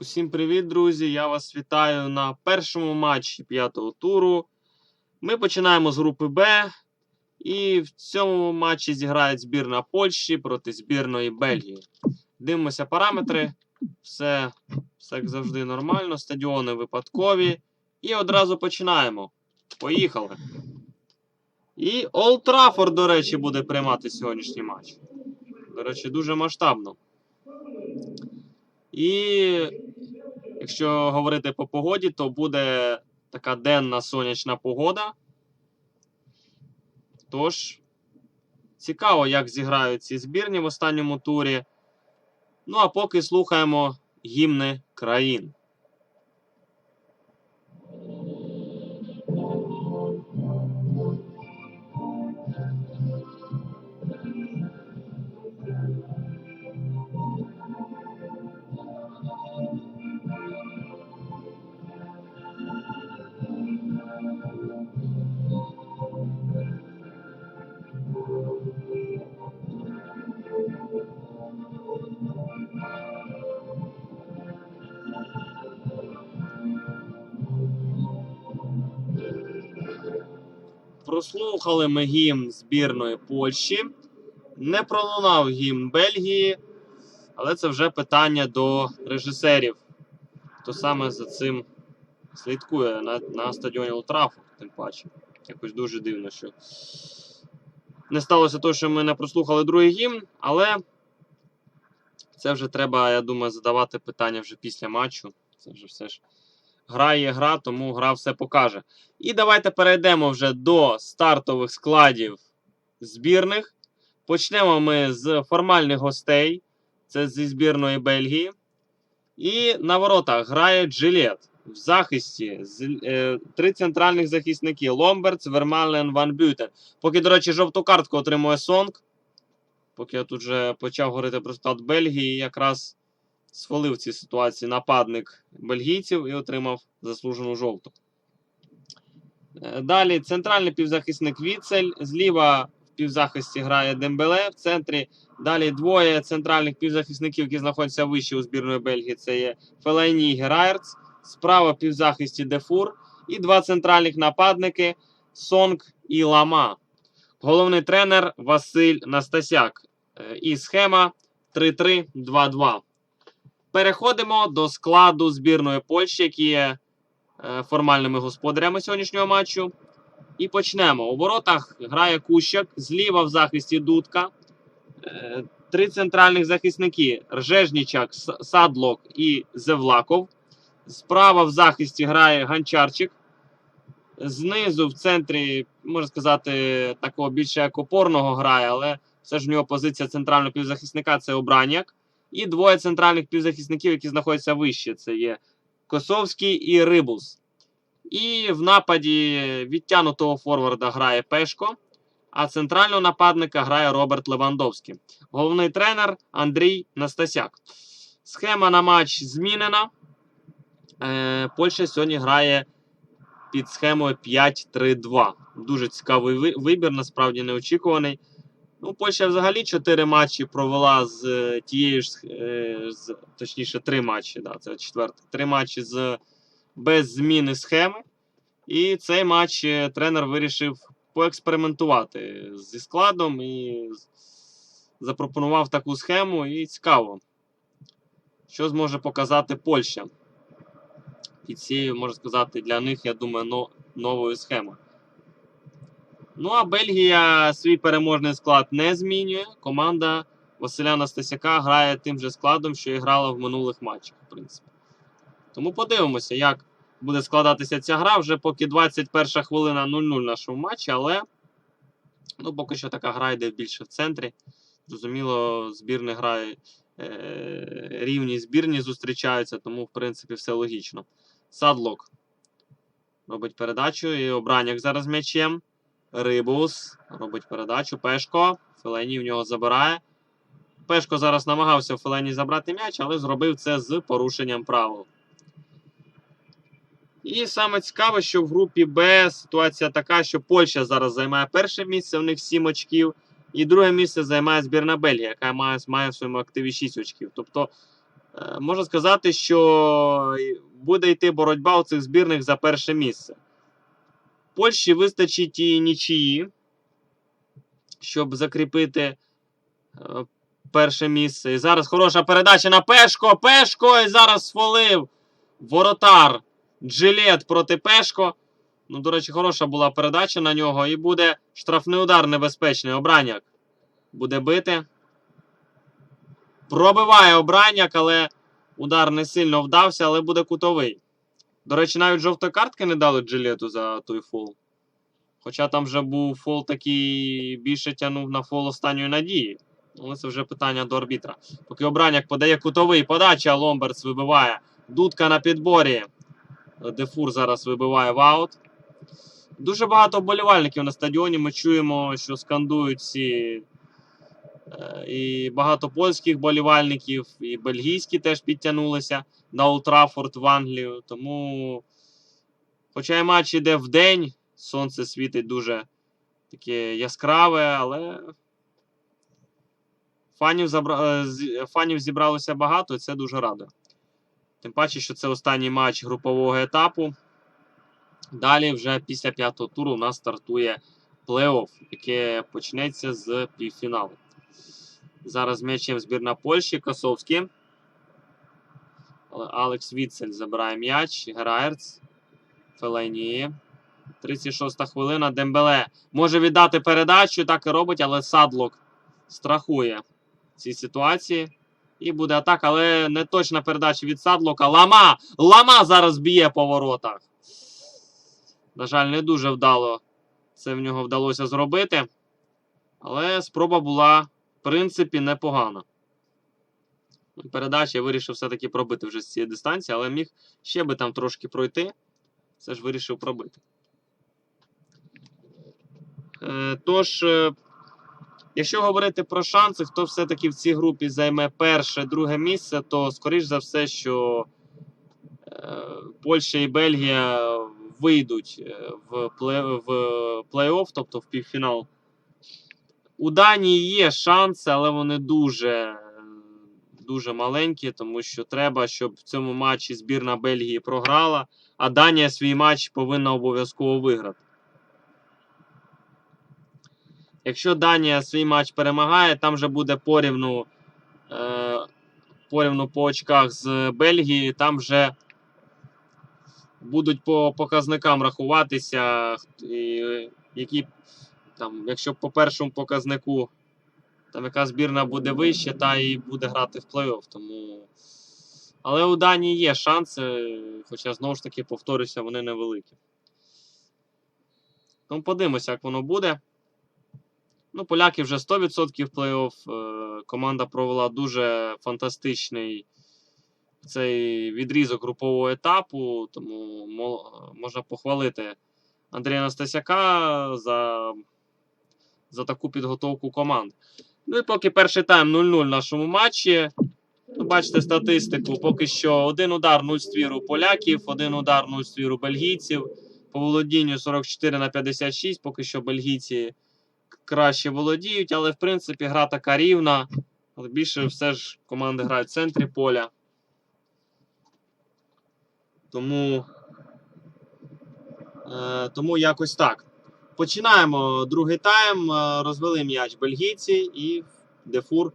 Усім привіт, друзі! Я вас вітаю на першому матчі п'ятого туру. Ми починаємо з групи Б. І в цьому матчі зіграють збірна Польщі проти збірної Бельгії. Дивимося параметри. Все, все як завжди нормально. Стадіони випадкові. І одразу починаємо. Поїхали. І Олд Траффорд, до речі, буде приймати сьогоднішній матч. До речі, дуже масштабно. І якщо говорити по погоді, то буде така денна сонячна погода. Тож, цікаво, як зіграють ці збірні в останньому турі. Ну, а поки слухаємо гімни країн. Прослухали ми гімн збірної Польщі. Не пролунав гімн Бельгії, але це вже питання до режисерів. Хто саме за цим слідкує на, на стадіоні Ултрафу, тим паче. Якось дуже дивно, що не сталося того, що ми не прослухали другий гімн, але це вже треба, я думаю, задавати питання вже після матчу. Це вже все ж гра є гра, тому гра все покаже. І давайте перейдемо вже до стартових складів збірних. Почнемо ми з формальних гостей. Це зі збірної Бельгії. І на воротах грає Джилет. В захисті з, е, три центральних захисники: Ломберц, Вермален, Ван Бютен. Поки, до речі, жовту картку отримує Сонг. Поки я тут вже почав говорити про склад Бельгії, якраз схвалив в цій ситуації нападник бельгійців і отримав заслужену жовту. Е, Далі центральний півзахисник Віцель. Зліва в півзахисті грає Дембеле. В центрі далі двоє центральних півзахисників, які знаходяться вище у збірної Бельгії. Це є Фелайні і Герайрц. Справа в півзахисті Дефур. І два центральних нападники Сонг і Лама. Головний тренер Василь Настасяк. Е, І схема 3-3-2-2. Переходимо до складу збірної Польщі, які є е, формальними господарями сьогоднішнього матчу. І почнемо. У воротах грає Кущак, зліва в захисті Дудка. Е, Три центральних захисники: Ржежнічак, Садлок і Зевлаков. Справа в захисті грає Ганчарчик. Знизу в центрі, можна сказати, такого більше як опорного грає, але все ж в нього позиція центрального півзахисника це Обраняк. І двоє центральних півзахисників, які знаходяться вище. Це є Косовський і Рибус. І в нападі відтянутого форварда грає Пешко, а центрального нападника грає Роберт Левандовський. Головний тренер Андрій Настасяк. Схема на матч змінена. Е, Польща сьогодні грає під схемою 5-3-2. Дуже цікавий вибір, насправді неочікуваний. Ну, Польща взагалі 4 матчі провела з е, тією ж, е, з, точніше, 3 матчі, да, це четвертий. 3 матчі з, без зміни схеми. І цей матч е, тренер вирішив поекспериментувати зі складом і запропонував таку схему. І цікаво, що зможе показати Польща під цією, можна сказати, для них, я думаю, но, новою схемою. Ну а Бельгія свій переможний склад не змінює. Команда Василя Настасяка грає тим же складом, що і грала в минулих матчах, в принципі. Тому подивимося, як буде складатися ця гра. Вже поки 21 хвилина 0-0 в нашому матчі, але ну, поки що така гра йде більше в центрі. Зрозуміло, збірні грають е, рівні збірні зустрічаються, тому, в принципі, все логічно. Садлок робить передачу і обраняк зараз м'ячем. Рибус робить передачу. Пешко. Фелені в нього забирає. Пешко зараз намагався у Фелені забрати м'яч, але зробив це з порушенням правил. І саме цікаве, що в групі Б ситуація така, що Польща зараз займає перше місце, у них 7 очків. І друге місце займає збірна Бельгія, яка має, має в своєму активі 6 очків. Тобто е, можна сказати, що буде йти боротьба у цих збірних за перше місце. Польщі вистачить і нічиї, щоб закріпити е, перше місце. І зараз хороша передача на Пешко. Пешко! І зараз сфолив воротар Джилет проти Пешко. Ну, до речі, хороша була передача на нього. І буде штрафний удар небезпечний. Обраняк буде бити. Пробиває обраняк, але удар не сильно вдався, але буде кутовий. До речі, навіть жовтої картки не дали Джилету за той фол. Хоча там вже був фол такий більше тягнув на фол останньої надії. Але це вже питання до арбітра. Поки обраняк подає кутовий подача, Ломберц вибиває. Дудка на підборі. Дефур зараз вибиває в аут. Дуже багато вболівальників на стадіоні. Ми чуємо, що скандують всі. Е, І багато польських болівальників, і бельгійські теж підтягнулися на Олтрафорд в Англію. Тому, хоча і матч іде в день, сонце світить дуже таке яскраве, але фанів, забра... е, фанів зібралося багато, і це дуже радує. Тим паче, що це останній матч групового етапу. Далі, вже після п'ятого туру, у нас стартує плей-офф, яке почнеться з півфіналу. Зараз м'ячем збірна Польщі, Косовський. Алекс Віцель забирає м'яч. Граєрц. Фелейні. 36 хвилина. Дембеле може віддати передачу, так і робить, але Садлок страхує ці ситуації. І буде атака, але не точна передача від Садлока. Лама! Лама зараз б'є по воротах. На жаль, не дуже вдало це в нього вдалося зробити. Але спроба була, принципі, непогана. Передача вирішив все-таки пробити вже з цієї дистанції, але міг ще би там трошки пройти. Все ж вирішив пробити. Е, Тож, е, якщо говорити про шанси, хто все-таки в цій групі займе перше, друге місце, то скоріш за все, що е, Польща і Бельгія вийдуть в плей-офф, тобто в півфінал. У Данії є шанси, але вони дуже, дуже маленькі, тому що треба, щоб в цьому матчі збірна Бельгії програла, а Данія свій матч повинна обов'язково виграти. Якщо Данія свій матч перемагає, там вже буде порівну, е, порівну по очках з Бельгією, там вже будуть по показникам рахуватися, і, які там, якщо по першому показнику там яка збірна буде вище, та і буде грати в плей-офф. Тому... Але у Данії є шанси, хоча знову ж таки, повторюся, вони невеликі. Тому подивимося, як воно буде. Ну, поляки вже 100% плей-офф. Е, Команда провела дуже фантастичний цей відрізок групового етапу, тому можна похвалити Андрія Настасяка за, за таку підготовку команд. Ну і поки перший тайм 0-0 в нашому матчі. Ну, бачите статистику. Поки що один удар 0 ствір у поляків, один удар 0 ствір у бельгійців. По володінню 44 на 56. Поки що бельгійці краще володіють, але в принципі гра така рівна. Але більше все ж команди грають в центрі поля. Тому, е, тому якось так. Починаємо другий тайм. Е, Розвели м'яч бельгійці, і Дефур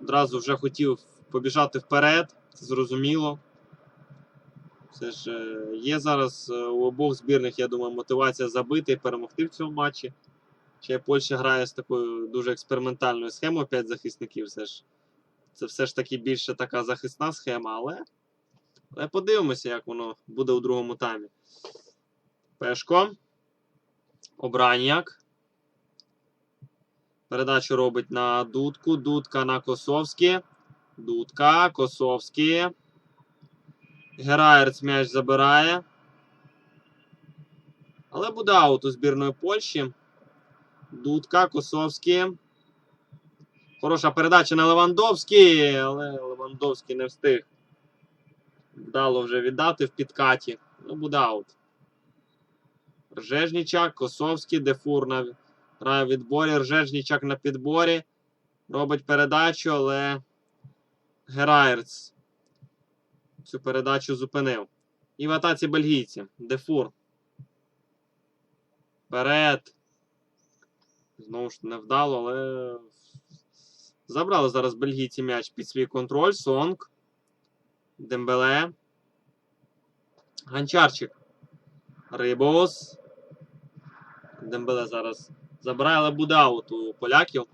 одразу вже хотів побіжати вперед. Це зрозуміло. Все ж е, є зараз е, у обох збірних, я думаю, мотивація забити і перемогти в цьому матчі. Ще Польща грає з такою дуже експериментальною схемою 5 захисників. Все ж, це все ж таки більше така захисна схема, але, але подивимося, як воно буде у другому таймі. Пешко. Обранняк. Передачу робить на Дудку. Дудка на Косовський. Дудка, Косовський. Гераєрц м'яч забирає. Але буде аут у збірної Польщі. Дудка, Косовський. Хороша передача на Левандовський, але Левандовський не встиг. Вдало вже віддати в підкаті. Ну, буде аут. Ржежнічак, Косовський, Дефур на грає в відборі. Ржежнічак на підборі. Робить передачу, але Гераєрц цю передачу зупинив. І в атаці бельгійці. Дефур. Вперед. Знову ж невдало, але. Забрали зараз бельгійці м'яч під свій контроль. Сонг. Дембеле. Ганчарчик. Рибос. Дембеле зараз забирає, але буде аут у поляків.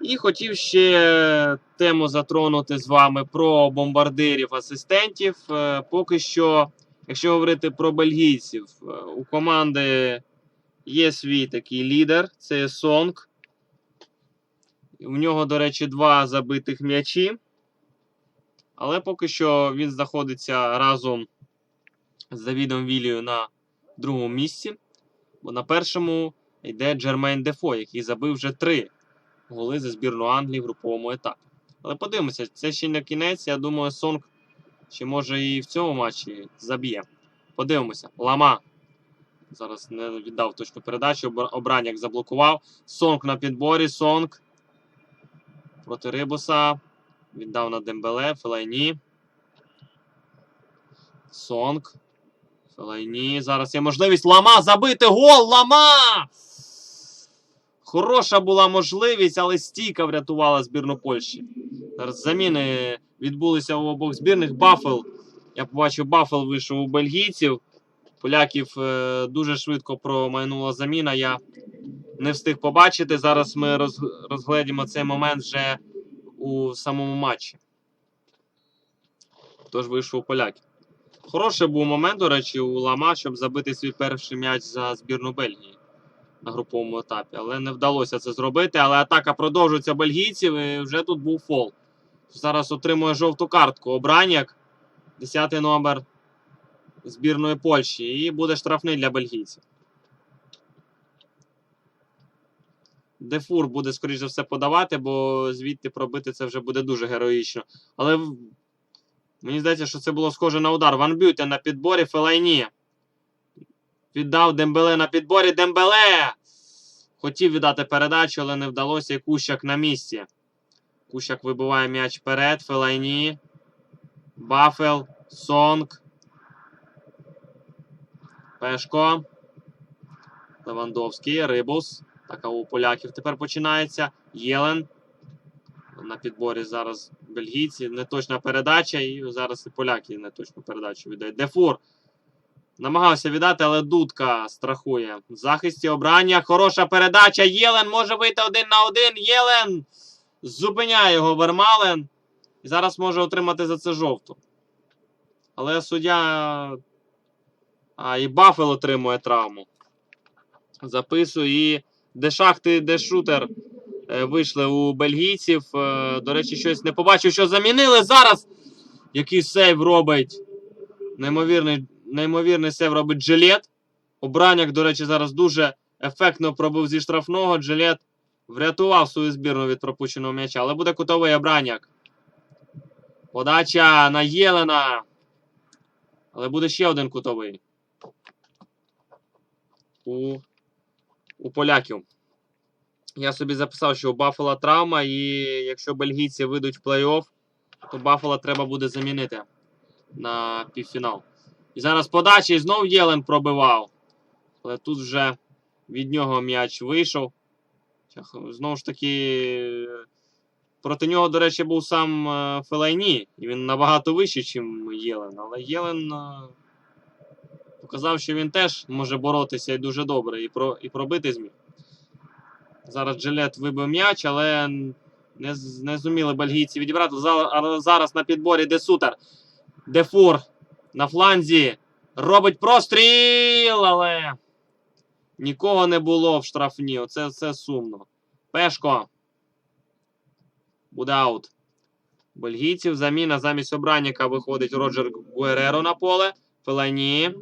І хотів ще тему затронути з вами про бомбардирів асистентів. Е, Поки що, якщо говорити про бельгійців, е, у команди є свій такий лідер, це Сонг. У нього, до речі, два забитих м'ячі. Але поки що він знаходиться разом з Давідом Вілією на другому місці. Бо на першому йде Джермейн Дефо, який забив вже три голи за збірну Англії в груповому етапі. Але подивимося, це ще не кінець. Я думаю, Сонг ще може і в цьому матчі заб'є. Подивимося. Лама. Зараз не віддав точну передачу. Обранyak заблокував. Сонг на підборі. Сонг проти Рибуса. Віддав на Дембеле. Фелайні. Сонг. Фелайні. Зараз є можливість. Лама забити гол! Лама! Хороша була можливість, але стійка врятувала збірну Польщі. Зараз заміни відбулися у обох збірних. Бафел. Я побачив, Бафел вийшов у бельгійців. Поляків е, дуже швидко промайнула заміна. Я не встиг побачити. Зараз ми розгледімо цей момент вже у самому матчі. Тож вийшов у поляків. Хороший був момент, до речі, у Лама, щоб забити свій перший м'яч за збірну Бельгії на груповому етапі. Але не вдалося це зробити. Але атака продовжується бельгійців. І вже тут був фол. Зараз отримує жовту картку. Обраняк, 10 номер збірної Польщі. І буде штрафний для бельгійців. Дефур буде, скоріш за все, подавати, бо звідти пробити це вже буде дуже героїчно. Але мені здається, що це було схоже на удар. Ван Бютен на підборі Фелайні. Віддав Дембеле на підборі. Дембеле! Хотів віддати передачу, але не вдалося. І Кущак на місці. Кущак вибиває м'яч вперед. Фелайні. Бафел. Сонг. Пешко. Левандовський. Рибус. Так, а у поляків тепер починається. Єлен. На підборі зараз бельгійці. Неточна передача. І зараз і поляки неточну передачу віддають. Дефур. Намагався віддати, але дудка страхує. В захисті обрання. Хороша передача. Єлен може вийти один на один. Єлен зупиняє його Вермален. І зараз може отримати за це жовту. Але суддя. А, і Бафел отримує травму. Записує. І де шахти, шутер вийшли у бельгійців. Е, До речі, щось не побачив, що замінили. Зараз який сейв робить. Неймовірний, неймовірний сейв робить Джилет. Обраняк, до речі, зараз дуже ефектно пробив зі штрафного. Джилет врятував свою збірну від пропущеного м'яча. Але буде кутовий обраняк. Подача на Єлена. Але буде ще один кутовий. У, у поляків. Я собі записав, що у Баффала травма, і якщо бельгійці вийдуть в плей-офф, то Баффала треба буде замінити на півфінал. І зараз подача і знов Єлен пробивав. Але тут вже від нього м'яч вийшов. Знову ж таки, проти нього, до речі, був сам е, Фелайні. І він набагато вищий, ніж Єлен. Але Єлен е, показав, що він теж може боротися і дуже добре, і, про, і пробити зміг. Зараз Джилет вибив м'яч, але не, не зуміли бельгійці відібрати. Зараз на підборі Десутер. Дефур на фланзі. Робить простріл, але нікого не було в штрафні. Оце це сумно. Пешко. Буде аут. Бельгійців заміна замість обранника виходить Роджер Гуереро на поле. Фелані.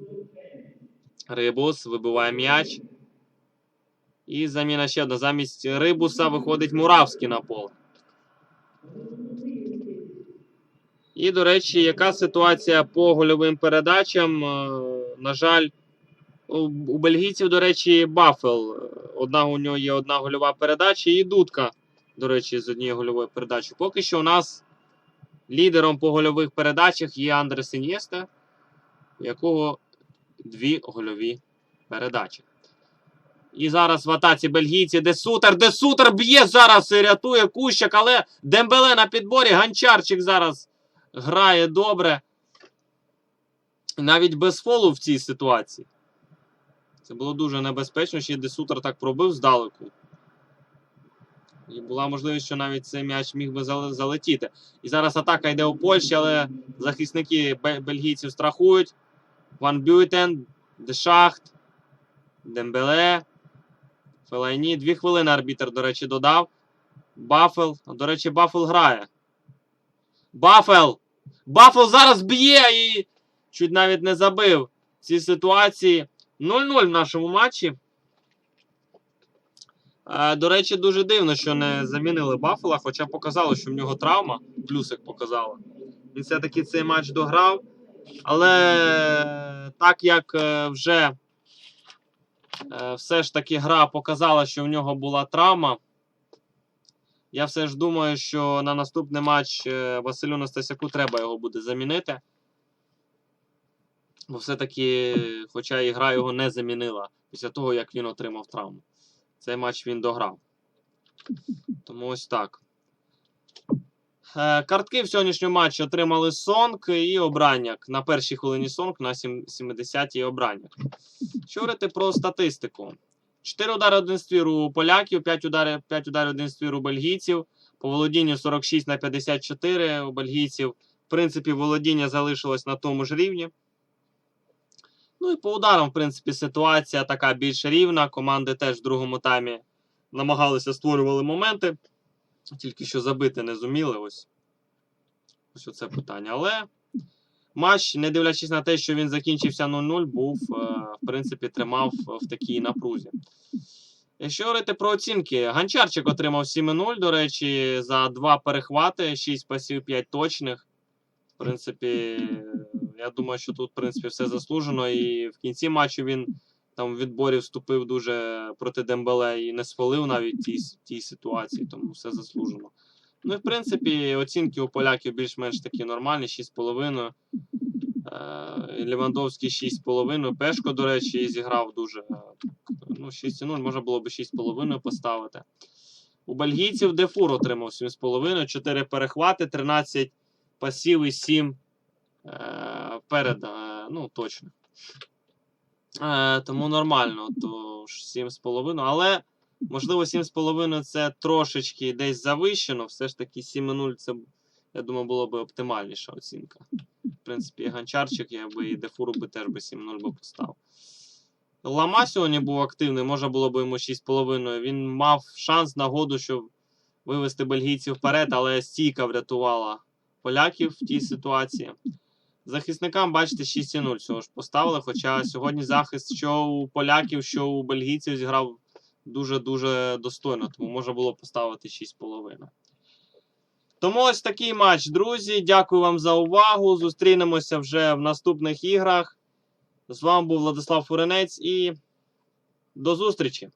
Рибус вибиває м'яч. І заміна ще одна. Замість Рибуса виходить Муравський на поле. І, до речі, яка ситуація по гольовим передачам? Е, На жаль, у, бельгійців, до речі, Бафел. Одна у нього є одна гольова передача і дудка, до речі, з однієї гольової передачі. Поки що у нас Лідером по гольових передачах є Андрес Ін'єста, у якого дві гольові передачі. І зараз в атаці бельгійці, де Сутер, де Сутер б'є зараз і рятує Кущак, але Дембеле на підборі. Ганчарчик зараз грає добре. Навіть без фолу в цій ситуації. Це було дуже небезпечно, ще де Сутер так пробив здалеку. І була можливість, що навіть цей м'яч міг би залетіти. І зараз атака йде у Польщі, але захисники бельгійців страхують. Ван Бюйтен, Дешахт, Дембеле, Фелайні. Дві хвилини арбітер, до речі, додав. Бафел. До речі, Бафел грає. Бафел! Бафел зараз б'є і чуть навіть не забив в цій ситуації. 0-0 в нашому матчі. Е, До речі, дуже дивно, що не замінили Баффела, хоча показало, що в нього травма. Плюсик показало. Він все-таки цей матч дограв. Але так як е, вже все ж таки гра показала, що в нього була травма. Я все ж думаю, що на наступний матч е, Василю Настасяку треба його буде замінити. Бо все-таки, хоча і гра його не замінила після того, як він отримав травму. Цей матч він дограв. Тому ось так. Е, Картки в сьогоднішньому матчі отримали Сонг і Обранняк. На першій хвилині Сонг, на 70-й Обранняк. Що говорити про статистику? 4 удари один ствір у поляків, 5 ударів, 5 ударів один ствір у бельгійців. По володінню 46 на 54 у бельгійців. В принципі, володіння залишилось на тому ж рівні. Ну і по ударам, в принципі, ситуація така більш рівна. Команди теж в другому таймі намагалися створювали моменти. Тільки що забити не зуміли. Ось ось оце питання. Але матч, не дивлячись на те, що він закінчився 0-0, був, е, в принципі, тримав в такій напрузі. Якщо говорити про оцінки, Ганчарчик отримав 7-0, до речі, за два перехвати, 6 пасів, 5 точних. В принципі, я думаю, що тут, в принципі, все заслужено. І в кінці матчу він там в відборі вступив дуже проти Дембеле і не схвалив навіть тій, тій ситуації, тому все заслужено. Ну і в принципі, оцінки у поляків більш-менш такі нормальні, 6,5. Е, Лівандовський 6,5. Пешко, до речі, зіграв дуже. е, Ну, 6,0, можна було б 6,5 поставити. У бельгійців Дефур отримав 7,5, 4 перехвати, 13 пасів і 7 е, перед. Е, ну, точно. Е, тому нормально, то 7,5. Але, можливо, 7,5 це трошечки десь завищено. Все ж таки 7,0 це, я думаю, було б оптимальніша оцінка. В принципі, і Гончарчик, я би і Дефуру би теж би 7-0 би поставив. Лама сьогодні був активний, можна було б йому 6,5. Він мав шанс, нагоду, щоб вивести бельгійців вперед, але стійка врятувала поляків в тій ситуації. Захисникам, бачите, 6,0 всього ж поставили. Хоча сьогодні захист, що у поляків, що у бельгійців зіграв дуже-дуже достойно, тому можна було поставити 6,5. Тому ось такий матч, друзі. Дякую вам за увагу. Зустрінемося вже в наступних іграх. З вами був Владислав Фуренець і до зустрічі!